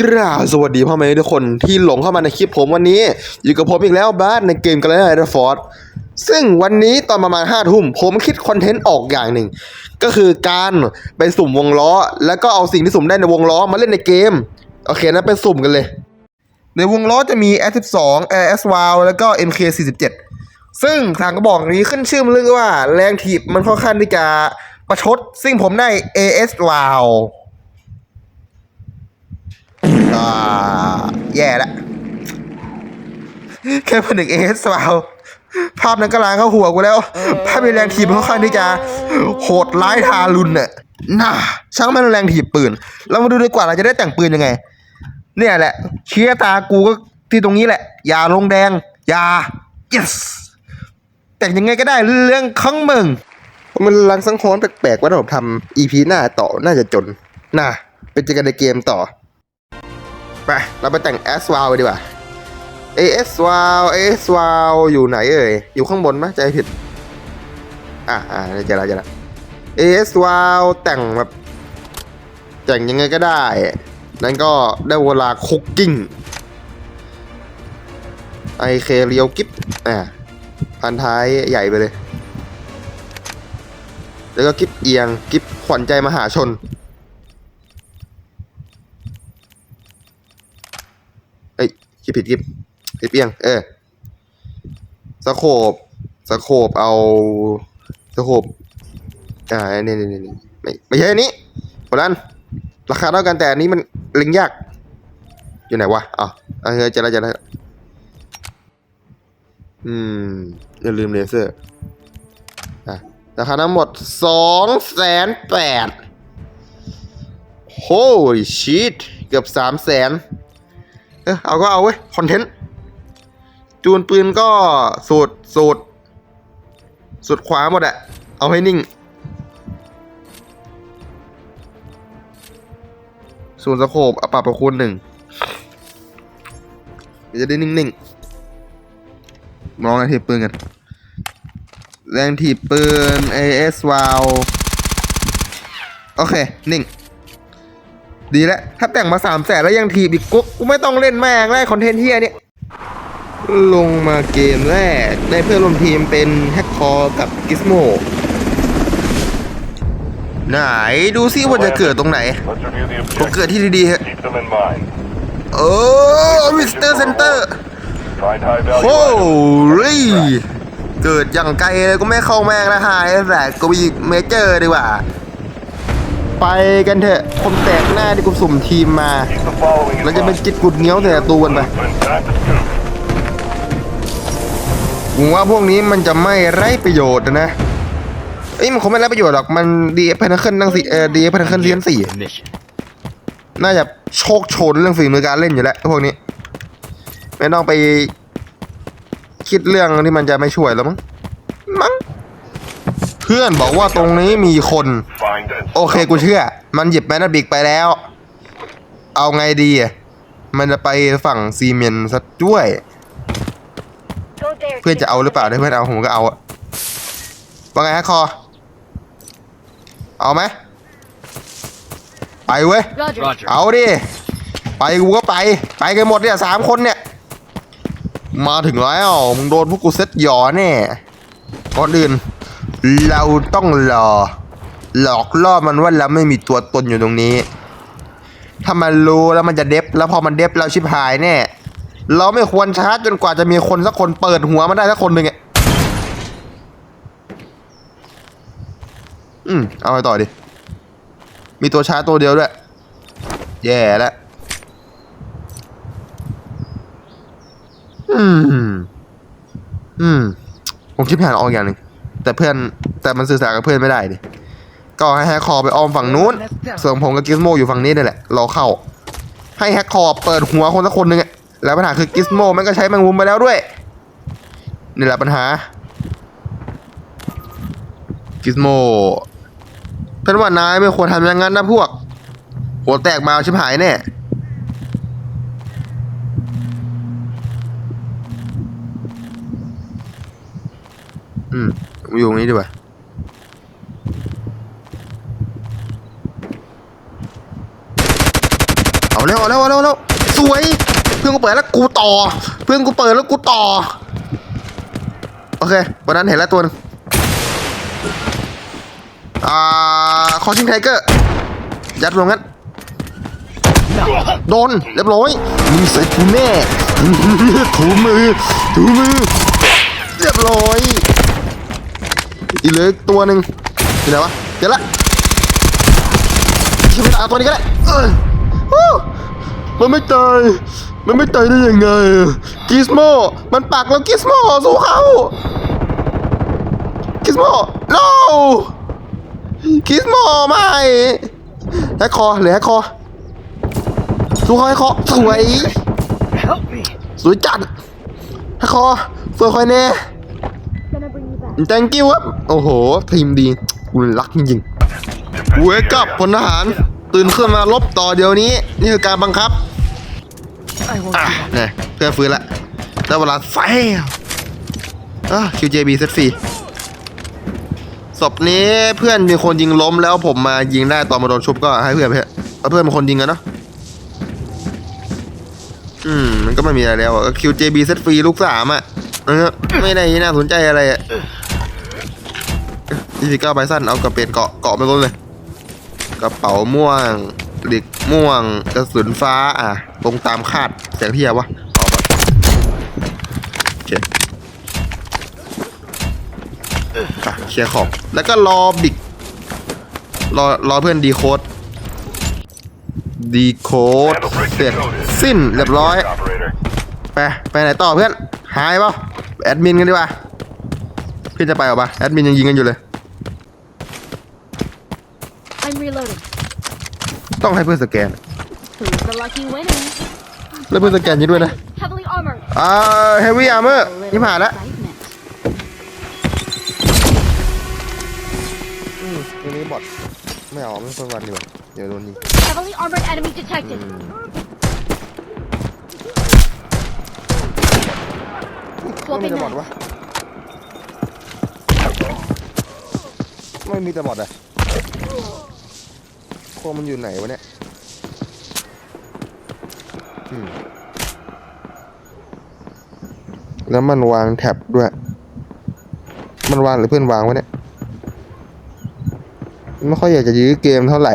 กราบสวัสดีพ่อแม่ทุกคนที่หลงเข้ามาในคลิปผมวันนี้ อยู่กับผมอีกแล้วบาสในเกมกันแล้วไอร์ฟอร์ดซึ่งวันนี้ตอนประมาณห้าทุ่มผมคิดคอนเทนต์ออกอย่างหนึ่ง ก็คือการไปสุ่มวงล้อ แล้วก็เอาสิ่งที่สุ่มได้ในวงล้อมาเล่นในเกม โอเคนะไปสุ่มกันเลย ในวงล้อจะมี S12 AS w o w แล้วก็ MK47 ซึ่งทางกระบอกนี้ขึ้นชื่อมันเรื่องว่าแรงถีบมันค่อนข้างที่จะประชด ซึ่งผมได้ AS w o w อ่าแย่ละแค่ผนึก AS w o w ภาพนั้นก็ล้างเข้าหัวกูแล้ว ภาพในแรงถีบค่อนข้างที่จะโหดร้ายทารุณน่ะน่าช่างมันแรงถีบปืน เรามาดูดีกว่าเราจะได้แต่งปืนยังไง เนี่ยแหละเชียตากูก็ที่ตรงนี้แหละอย่าลงแดงอย่า yes แต่งยังไงก็ได้เรื่องข้างมึง มันลังสังหรณ์แปลกๆว่าเราทำ EP หน้าต่อน่าจะจน น่ะเป็นเจอกันในเกมต่อ ไป เราไปแต่ง S w o w ดีกว่า AS w o w AS w o w อยู่ไหนเอ่ย อยู่ข้างบนไหมใจผิด อะอะเจอแล้วเจอแล้ว AS w o w แต่งแบบ แต่งยังไงก็ได้ นั่นก็ได้เวลาคุกกิ้งไอเคเรียวกิฟอะพันท้ายใหญ่ไปเลย แล้วก็กิฟเอียงกิฟขวัญใจมหาชน เอ้ยกิฟผิดกิฟกิฟเอียง เออสโคบสโคบเอาสโคบอ่าเนี่นี่นี่ยไม่ไม่ใช่อันนี้คนนั้นราคาเท่ากันแต่อันนี้มันล็งยาก อยู่ไหนวะอ๋อเออเจอแล้วเจอแล้วอืมอย่าลืมเลเซอร์อะราคาทั้งหมดสองแสนแปดโฮ้ยชีตเกือบสามแสน ออเอาก็เอาเว้ยคอนเทนต์จูนปืนก็สูตรสูตรสุดขวาหมดอะเอาให้นิ่งศูนย์สโคบเอาปรับประคูณหนึ่งจะได้นิ่งๆมองแรงถีบปืนกัน แรงถีบปืน AS w o w โอเค นิ่ง ดีแล้วถ้าแต่งมาสามแสนแล้วยังถีบอีกกุ๊กกูไม่ต้องเล่นแม่งแล้วคอนเทนต์เฮียเนี่ยลงมาเกมแรกได้เพื่อนร่วมทีมเป็นแฮกคอร์กับกิสโมไหนดูซิว่าจะเกิดตรงไหนผมเกิดที่ดีๆฮะ Keep them in mind. เออวิสเตอร์เซนเตอร์ Find high value โอ้ยเกิดอย่างไกลเลยก็ไม่เข้าแม่งนะฮายแต่ก็มีเมเจอร์ดีกว่า ไปกันเถอะผมแตกหน้าที่กูสุ่มทีมมาเราจะเป็นจิตกุดเงี้ยวแต่ตูกันไปผมว่าพวกนี้มันจะไม่ไร้ประโยชน์นะเอ้ยมันคงไม่ไร้ประโยชน์หรอก มันดีเอฟพนักขึ้นตั้งสี่เออดีเอฟพนักขึ้นเซียนสี่น่าจะโชคชนเรื่องฝีมือการเล่นอยู่แล้วพวกนี้ ไม่ต้องไปคิดเรื่องที่มันจะไม่ช่วยแล้วมั้งมั้ง พื่อนบอกว่าตรงนี้มีคน Find and โอเคกูเชื่อ มันหยิบแมนนาบิกไปแล้ว เอาไงดีอะมันจะไปฝั่งซีเมนต์ซะด้วย Go there. เพื่อนจะเอาหรือเปล่าถ้าเพื่อนเอาผมก็เอาอะว่าไงฮะคอ เอาไหมไปเว้ย Roger. เอาดิ ไปกูก็ไป ไปกันหมดเนี่ยสามคนเนี่ย มาถึงแล้วมึงโดนพวกกูเซ็ตหยอแน่ก่อนอื่น เราต้องรอ หลอกล่อมันว่าเราไม่มีตัวตนอยู่ตรงนี้ ถ้ามันรู้แล้วมันจะเด็บแล้วพอมันเด็บเราชิบหายแน่ เราไม่ควรชาร์จจนกว่าจะมีคนสักคนเปิดหัวมันได้สักคนหนึ่งอะอืมเอาไปต่อดิ มีตัวชาร์จตัวเดียวด้วย แย่แล้วอืม อืม ผมคิดแผนออกอย่างหนึ่ง แต่เพื่อนแต่มันสื่อสารกับเพื่อนไม่ได้ดิก็ให้แฮกคอร์ไปอ้อมฝั่งนู้น ส่วนผมกับกิสโมอยู่ฝั่งนี้นี่แหละรอเข้า ให้แฮกคอร์เปิดหัวคนสักคนหนึ่งอะแล้วปัญหาคือกิสโมมันก็ใช้แมงมุมไปแล้วด้วยนี่แหละปัญหากิสโมเป็นว่านายไม่ควรทำอย่างนั้นนะพวก หัวแตกมาชิบหายแน่อืม อยู่ตรงนี้ดีกว่าเอาแล้วเอาแล้วเอาแล้วแล้วสวย เพื่อนกูเปิดแล้วกูต่อ เพื่อนกูเปิดแล้วกูต่อ โอเควันนั้นเห็นแล้วตัวหนึงอ่าคอชิงไทเกอร์ยัดลงงั้นโดนเรียบร้อยมึงใส่กูแน่ถูมือถูมือเรียบร้อย อีกเหลืออกตัวหนึ่งอยู่ไหนวะเจอละชิบะเอาตัวนี้ก็ได้เออฮู้มันไม่ตายมันไม่ตายได้ยังไงกิสโมมันปักแล้วกิสโมสู้เขากิสโม no กิสโมไม่แฮกคอเหลือแฮกคอสู้เขาให้คอสวย Help me. สวยจัดแฮกคอสวยคอยแน่ Gonna bring you back. Thank you ครับ โอ้โห ทีมดี กูรักจริงๆเวกับพลทหาร ตื่นขึ้นมาลบต่อเดี๋ยวนี้ นี่คือการบังคับ อะ do that. เนี่ยเพื่อนฟื้นละได้เวลาไฟอะ QJB เซตฟรีศพนี้เพื่อนมีคนยิงล้มแล้วผมมายิงได้ตอนมาโดนชุบก็ให้เพื่อนเพื่อนเพื่อนเป็นคนยิงกันเนาะอืมมันก็ไม่มีอะไรแล้วอะก็ QJB เซตฟรีลูกสามอะไม่ได้น่าสนใจอะไรอะ ยี่สิบเก้าใบสั้นเอากระเป็นเกาะเกาะไปก่อนเลย กระเป๋าม่วงหลิกม่วงกระสุนฟ้าอะตรงตามคาดแสงเทียวะออกมาโอเคอะเคลียร์ของแล้วก็รอบิกรอรอเพื่อนดีโคดดีโคดเสร็จสิ้นเรียบร้อย ไปไปไหนต่อเพื่อน หายเปล่าแอดมินกันดีกว่าเพื่อนจะไปหรอปะแอดมินยังยิงกันอยู่เลย ต้องให้เพื่อนสแกน Who's the lucky winner? แล้วเพื่อนสแกนยิงด้วยนะ Heavily armored. อ่าเฮฟวี่อาร์เมอร์นี่ผ่านแล้ว Excitement. อืมตัวนี้บอทไม่เอาไม่คนวันดีกว่าเดี๋ยวโดนยิง Heavily armored enemy detected. ไม่มีแต่บอทวะไม่มีแต่บอทอะ โคมันอยู่ไหนวะเนี่ยแล้วมันวางแท็บด้วย มันวางหรือเพื่อนวางวะเนี่ย ไม่ค่อยอยากจะยื้อเกมเท่าไหร่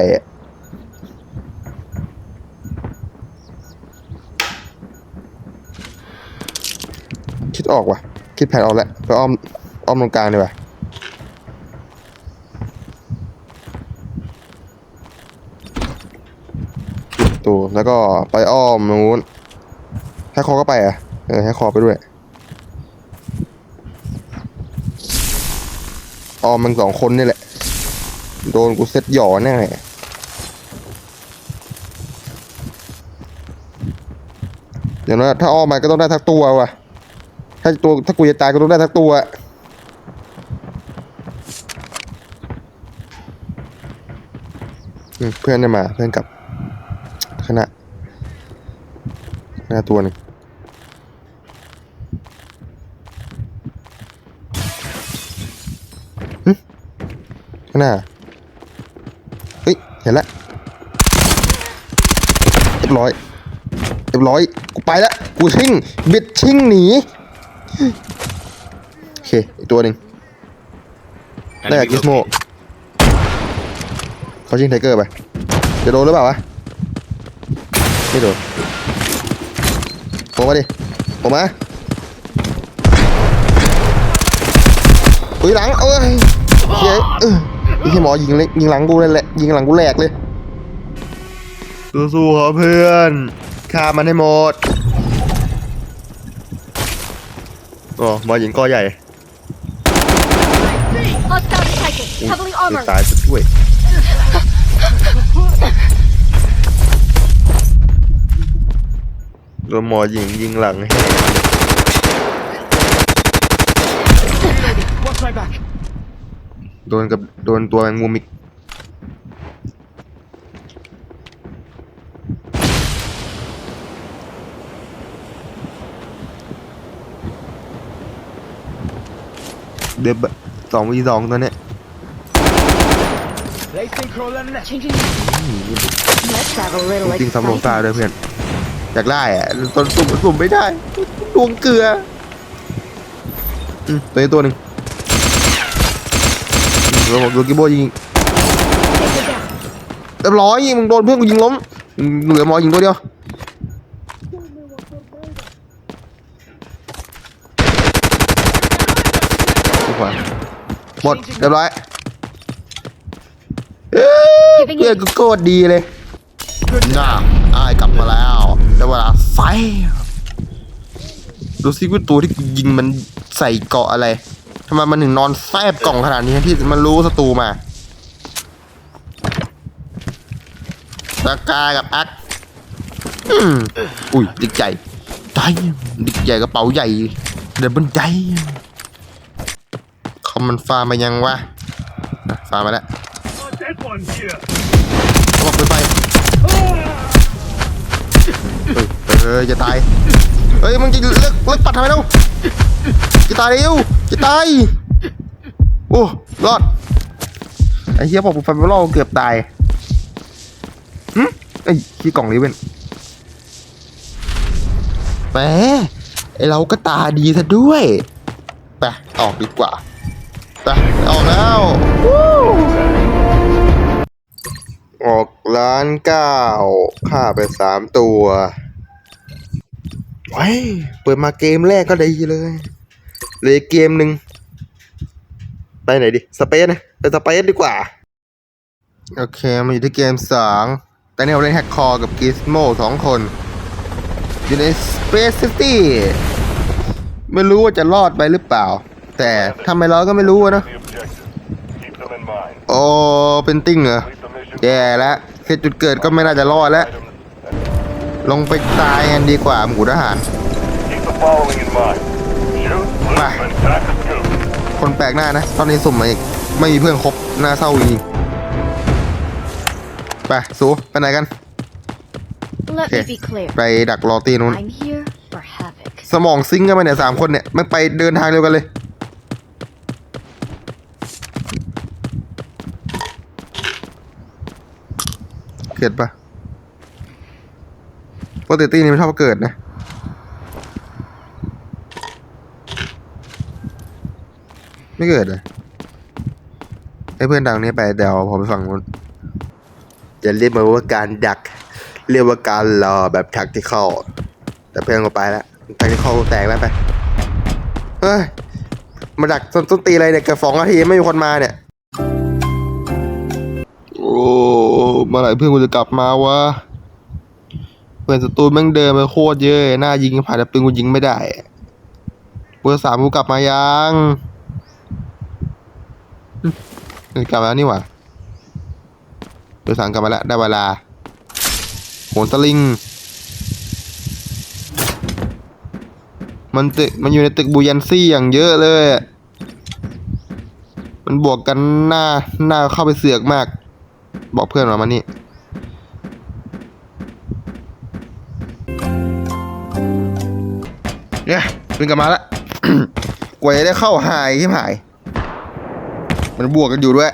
คิดออกว่ะ คิดแผนออกแล้ว ไปอ้อม อ้อมตรงกลางดีกว่าปิดประตู แล้วก็ไปอ้อมตรงนู้นให้คอก็ไปอะเออให้คอไปด้วยอ้อมมันสองคนนี่แหละ โดนกูเซ็ตหย่อแน่เดี๋ยวนะถ้าอ้อมมาก็ต้องได้ทักตัวว่ะถ้าตัวถ้ากูจะตายก็ต้องได้ทักตัวอืมเพื่อนได้มาเพื่อนกลับ คณะคณะตัวหนึ่งหึข้างหน้าเฮ้ย เห็นแล้วเรียบร้อยเรียบร้อย กูไปแล้ว กูชิ่ง บิดชิ่งหนี โอเค อีกตัวหนึ่งได้จากกิสโมเขาชิ่งไทเกอร์ไป จะโดนหรือเปล่าวะ ไม่โดนผมมาดิผมมาอุ้ยหลังเอ้ยเฮ้ยเออไอ้หมอยิงเลยยิงหลังกูเลยแหละยิงหลังกูแหลกเลยสู้ๆครับเพื่อนฆ่ามันให้หมดอ๋อหมอยิงก้อใหญ่ Hostile detected. Heavily จะ armored. ตายจะช่วย ดนหมอยิงยิงหลังให้ Watch my back. โดนกับโดนตัวแมงมุมอีก เดบสองวีสองตัวเนี้ย They I think Roland next. Changing. Let's have a little จริงๆสำรวจ excitement. ตาด้วยเพื่อน อยากได้อะตอนสุ่มสุ่มไม่ได้ดวงเกลืออืมตัวนี้ตัวหนึ่งเราบอกโดนกิโบยิงเรียบร้อยมึงโดนเพื่อนกูยิงล้มเหลือหมอยิงตัวเดียวดีกว่าหมดเรียบร้อยเอ้ยเพื่อนกูโคตรดีเลยน่าอายกลับมาแล้ว ได้เวลาไฟดูซิว่าตัวที่กูยิงมันใส่เกราะอะไรทำไมมันถึงนอนแฟบกล่องขนาดนี้ที่มันรู้ศัตรูมาปากกากับอักอืมอุ้ยดิกใหญ่ใจดิกใหญ่กระเป๋าใหญ่เดินบนใจเขามันฟาร์มมายังวะอะฟาร์มมาแล้ว Oh, dead one here. เขาบอกไปไป เฮ้ยจะตายเฮ้ยมึงจะเลิกเลิกปัดทำไมเล่าจะตายเร็วจะตายโอ้รอดไอ้เหี้ยบอกกูฟันไปรอดเกือบตายหึไอ้ที่กล่องนี้เว้นแหมไอเราก็ตาดีซะด้วยไปออกดีกว่าไปออกแล้ว ออกล้านเก้าฆ่าไปสามตัวไว้ยเปิดมาเกมแรกก็ดีเลยเลยเกมหนึ่งไปไหนดิ สเปซนะไปสเปซดีกว่า โอเคมาอยู่ที่เกมสองแต่เนี่ยเราเล่นแฮกคอร์กับกิสโมสองคน อยู่ใน Space City ไม่รู้ว่าจะรอดไปหรือเปล่า แต่ทำไมเราก็ไม่รู้นะโอ้เป็นติ้งเหรอ แย่แล้วแค่จุดเกิดก็ไม่น่าจะรอดแล้ว Items. ลงไปตายกันดีกว่าหมูทหาร Keep the following in mind. Shoot, loot, Bye. and tack a scoop. คนแปลกหน้านะ ตอนนี้สุ่มมาอีก ไม่มีเพื่อนครบหน้าเศร้าจริงไปสูไปไหนกัน Let Okay. me be clear. ไปดักรอตีนู้น I'm here for havoc. สมองซิงค์กันไปเนี่ยสามคนเนี่ยไม่ไปเดินทางเดียวกันเลย เกิดปะโปกติตีนี่ไม่ชอบเกิดนะ ไม่เกิดเลยให้เพื่อนดังนี้ไปเดี๋ยวผมไปฝั่งนู้นจะเรียกมาว่าการดัก เรียกว่าการรอแบบทักที่เข้าแต่เพื่อนก็ไปแล้วแทงที่คอแตกแล้วไป เฮ้ย มาดักต้นต้นตีอะไรเนี่ยเกือบสองนาทีไม่มีคนมาเนี่ย เมื่อไหร่เพื่อนกูจะกลับมาวะ เพื่อนศัตรูแม่งเดินไปโคตรเยอะหน้ายิงผ่านแต่ปืนกูยิงไม่ได้เบอร์สามกูกลับมายังเฮ้ยกลับมาแล้วนี่หว่าเบอร์สามกลับมาแล้วได้เวลาโหนสลิง มันตึกมันอยู่ในตึกบูยันซี่อย่างเยอะเลย มันบวกกันหน้าหน้าเข้าไปเสือกมาก บอกเพื่อนมามานี่เนี่ยเพิ่งกลับมาละกว่าจะได้เข้าหายที่หาย มันบวกกันอยู่ด้วย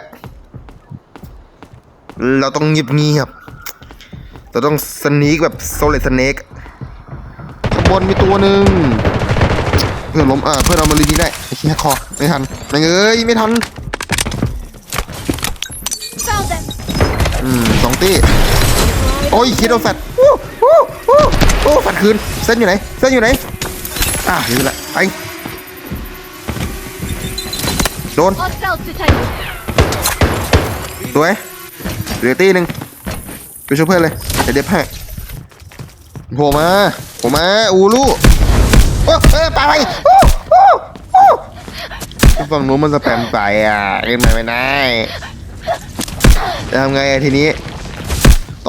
เราต้องเงียบเงียบเราต้องสนีกแบบโซเลตสเนกข้างบนมีตัวหนึ่งเพื่อนล้มอ่าเพื่อนเอามาลียิงได้ไอ้ขี้ยคอไม่ทันไม่เอ้ยไม่ทัน ตีโอ้ยคิดโดนแฟดโอ้โอ้โอ้โอ้แฟดคืนเส้นอยู่ไหนเส้นอยู่ไหนอะนี่แหละไปโดน Hostiles detected. สวยเหลือตีหนึ่งไปช่วยเพื่อนเลยเดี๋ยวเด็บให้โผล่มาโผล่มาอูลูโอ้เอ้ยไปไปโอ้โอ้โอ้ฝั่งนู้นมันสแปมไปอะขึ้นมาไม่ได้จะทำไงอะทีนี้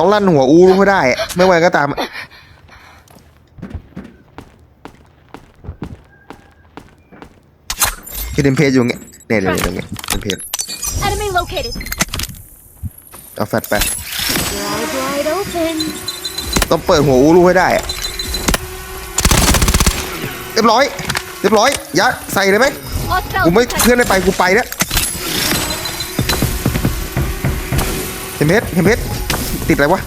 ต้องลั่นหัวอูลูให้ได้อะไม่ไหวก็ตาม คือเดนเพจอยู่เงี้ยเนี่ยเนี่ยเนี่ยเนี่ยเดนเพจ Enemy located. เอาแฟตไป Your eyes wide open. ต้องเปิดหัวอูรูให้ได้อะเรียบร้อย เรียบร้อยยัดใส่เลยไหม Hostiles กูไม่ detected. เพื่อนไม่ไปกูไปแล้วเห็นเพชรเห็นเพชร ติดอะไรวะ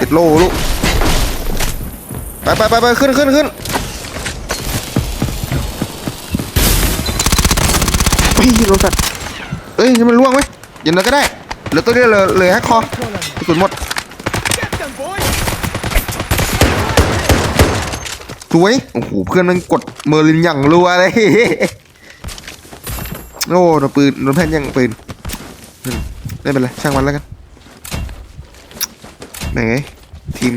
ติดโล่ลูก ไปไปไปไปขึ้นขึ้นขึ้นเฮ้ยโดนสัตว์เอ้ยมันล่วงไหมย่างนั้นก็ได้เหลือตัวเดียวเลยเลยแฮกคอกระสุนหมด สวย โอ้โห เพื่อนมันกดเมอร์ลินอย่างรัวเลย โอ้โดนปืนโดนแผ่นยังปืนไม่เป็นไรช่างมันแล้วกัน ไหนทีม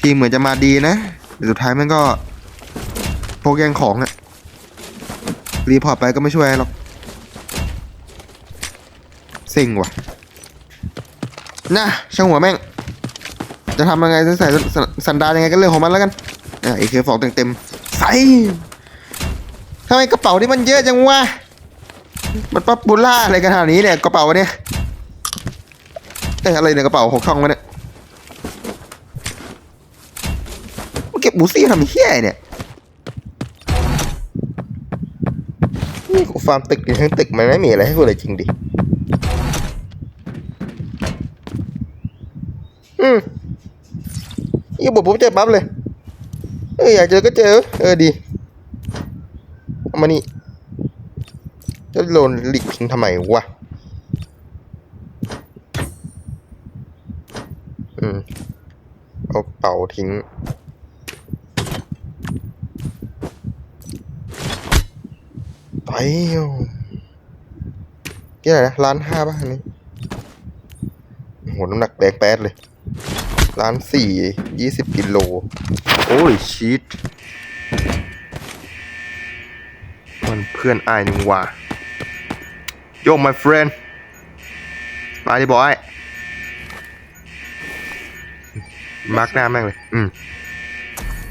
ทีมเหมือนจะมาดีนะแต่สุดท้ายมันก็พวกแย่งของอะรีพอร์ตไปก็ไม่ช่วยหรอกเซ็งว่ะน่ะช่างหัวแม่ง จะทำยังไงจะใส่สันดานยังไงก็เรื่องของมันแล้วกันอะเอเคฟองเต็มๆใส่ทำไมกระเป๋านี่มันเยอะจังวะมันป๊อปปูล่าอะไรกันขนาดนี้เนี่ยกระเป๋าเนี่ย เอ้อะไรเนี่ยกระเป๋าหกช่องวะเนี่ยมันเก็บบูซี่ทำเฮี้ยเนี่ยนี่กูฟาร์มตึกดิทั้งตึกมันไม่มีอะไรให้กูเลยจริงดิอืมยี่บอกปุ๊บเจอปั๊บเลยเอออยากเจอก็เจอ เออดีเอามานี่จะโลนหลีกทิ้งทำไมวะ อืม เอาเป่าทิ้ง ไปเอากี่ไรนะล้านห้าป่ะอันนี้โหน้ำหนักแดงแป๊ดเลยล้านสี่ยี่สิบกิโล โอ้ยชีตมันเพื่อนอายนึงว่ะโยม my friend มาดิบอย มาร์กหน้าแม่งเลย อืม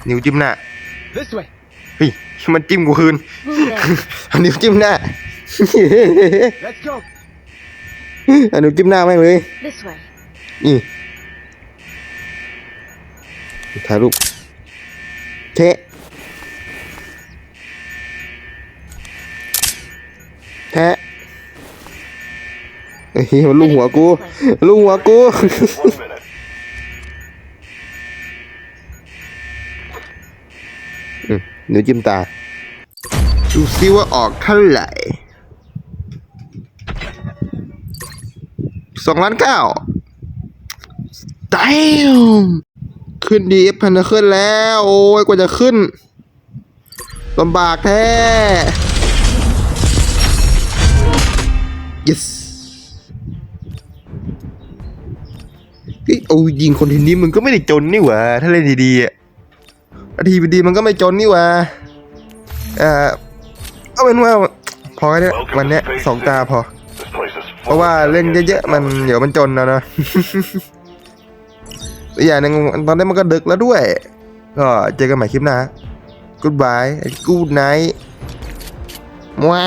นิ้วจิ้มหน้า This way. เฮ้ย มันจิ้มกูคืน Move there. เอานิ้วจิ้มหน้า Let's go. เอานิ้วจิ้มหน้าแม่งเลย This way. นี่ถ่ายรูปเทะแทะเฮ้ยมันลูกหัวกูลูกหัวกู One minute. อืมนิ้วจิ้มตา ดูซิว่าออกเท่าไหร่สองล้านเก้า Damn ขึ้นดีพันจะขึ้นแล้ว โอ้ยกว่าจะขึ้นลำบากแท้ yes เฮ้ยเอายิงคนทีนี้มึงก็ไม่ได้จนนี่หว่า ถ้าเล่นดีๆอะ ทีดีมันก็ไม่จนนี่หว่าเอ่อเอาเป็นว่าพอเนี่ยวันเนี้ยสองตาพอ This place is เพราะว่าเล่นเยอะๆมันเดี๋ยวมันจนนะเนอะอีกอย่างหนึ่งตอนนี้มันก็ดึกแล้วด้วย ก็เจอกันใหม่คลิปหน้า Goodbye Good night มว้า